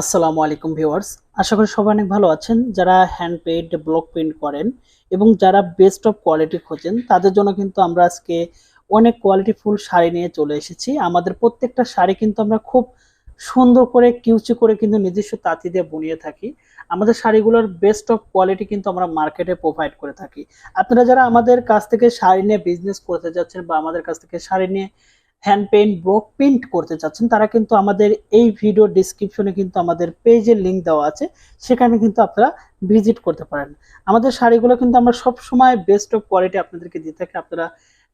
আসসালামু আলাইকুম ভিউয়ার্স। আশা করি সবাই অনেক ভালো আছেন। যারা হ্যান্ড পেড ব্লক প্রিন্ট করেন এবং যারা বেস্ট অফ কোয়ালিটি খোঁজেন, তাদের জন্য কিন্তু আমরা আজকে অনেক কোয়ালিটি ফুল শাড়ি নিয়ে চলে এসেছি। আমাদের প্রত্যেকটা শাড়ি কিন্তু আমরা খুব সুন্দর করে, কিউচি করে কিন্তু নিজস্ব তাঁতি দিয়ে বুনিয়ে থাকি। আমাদের শাড়িগুলোর বেস্ট অফ কোয়ালিটি কিন্তু আমরা মার্কেটে প্রোভাইড করে থাকি। আপনারা যারা আমাদের কাছ থেকে শাড়ি নিয়ে বিজনেস করতে যাচ্ছেন বা আমাদের কাছ থেকে শাড়ি নিয়ে হ্যান্ড পেইন্ট ব্লক প্রিন্ট করতে চাচ্ছেন, তারা কিন্তু আমাদের এই ভিডিও ডিসক্রিপশনে কিন্তু আমাদের পেজের লিঙ্ক দেওয়া আছে, সেখানে কিন্তু আপনারা ভিজিট করতে পারেন। আমাদের শাড়িগুলো কিন্তু আমরা সব সময় বেস্ট অফ কোয়ালিটি আপনাদেরকে দিয়ে থাকি। আপনারা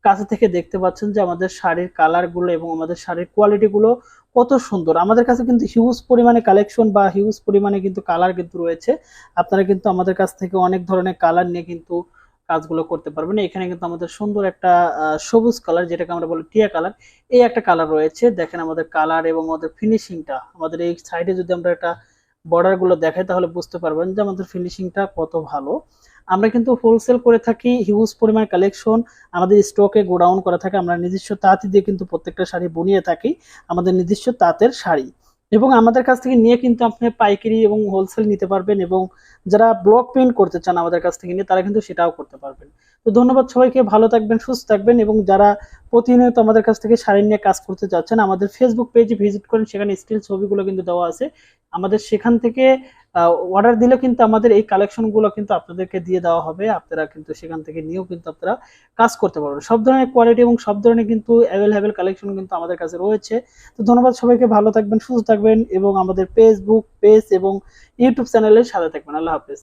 কাছে থেকে দেখতে পাচ্ছেন যে আমাদের শাড়ির কালারগুলো এবং আমাদের শাড়ির কোয়ালিটিগুলো কত সুন্দর। আমাদের কাছে কিন্তু হিউজ পরিমাণে কালেকশন বা হিউজ পরিমাণে কিন্তু কালার কিন্তু রয়েছে। আপনারা কিন্তু আমাদের কাছ থেকে অনেক ধরনের কালার নিয়ে কিন্তু কাজগুলো করতে পারবেন। এখানে কিন্তু আমাদের সুন্দর একটা সবুজ কালার যেটাকে আমরা বলি টিয়া কালার এই একটা কালার রয়েছে। দেখেন আমাদের কালার এবং আমাদের ফিনিশিংটা আমাদের এই সাইডে যদি আমরা একটা বর্ডারগুলো দেখাই, তাহলে বুঝতে পারবেন যে আমাদের ফিনিশিংটা কত ভালো। আমরা কিন্তু হোলসেল করে থাকি হিউজ পরিমাণ কালেকশন আমাদের স্টকে গোডাউন করা থাকে। আমরা নিজস্ব তাঁতি দিয়ে কিন্তু প্রত্যেকটা শাড়ি বুনিয়ে থাকি। আমাদের নিজস্ব তাঁতের শাড়ি। এবং আমাদের কাছ থেকে নিয়ে কিন্তু আপনি পাইকারি এবং হোলসেল নিতে পারবেন এবং যারা ব্লক পেন্ট করতে চান আমাদের কাছ থেকে নিয়ে, তারা কিন্তু সেটাও করতে পারবেন। তো ধন্যবাদ সবাইকে, ভালো থাকবেন, সুস্থ থাকবেন এবং যারা প্রতিনিয়ত আমাদের কাছ থেকে শাড়ি নিয়ে কাজ করতে চাচ্ছেন আমাদের ফেসবুক পেজ ভিজিট করেন, সেখানে স্টিল ছবিগুলো কিন্তু দেওয়া আছে। আমাদের সেখান থেকে অর্ডার দিলে কিন্তু আমাদের এই কালেকশনগুলো কিন্তু আপনাদেরকে দিয়ে দেওয়া হবে। আপনারা কিন্তু সেখান থেকে নিয়েও কিন্তু আপনারা কাজ করতে পারবেন। সব ধরনের কোয়ালিটি এবং সব ধরনের কিন্তু অ্যাভেলেবেল কালেকশন কিন্তু আমাদের কাছে রয়েছে। তো ধন্যবাদ সবাইকে, ভালো থাকবেন, সুস্থ থাকবেন এবং আমাদের ফেসবুক পেজ এবং ইউটিউব চ্যানেলের সাথে থাকবেন। আল্লাহ হাফেজ।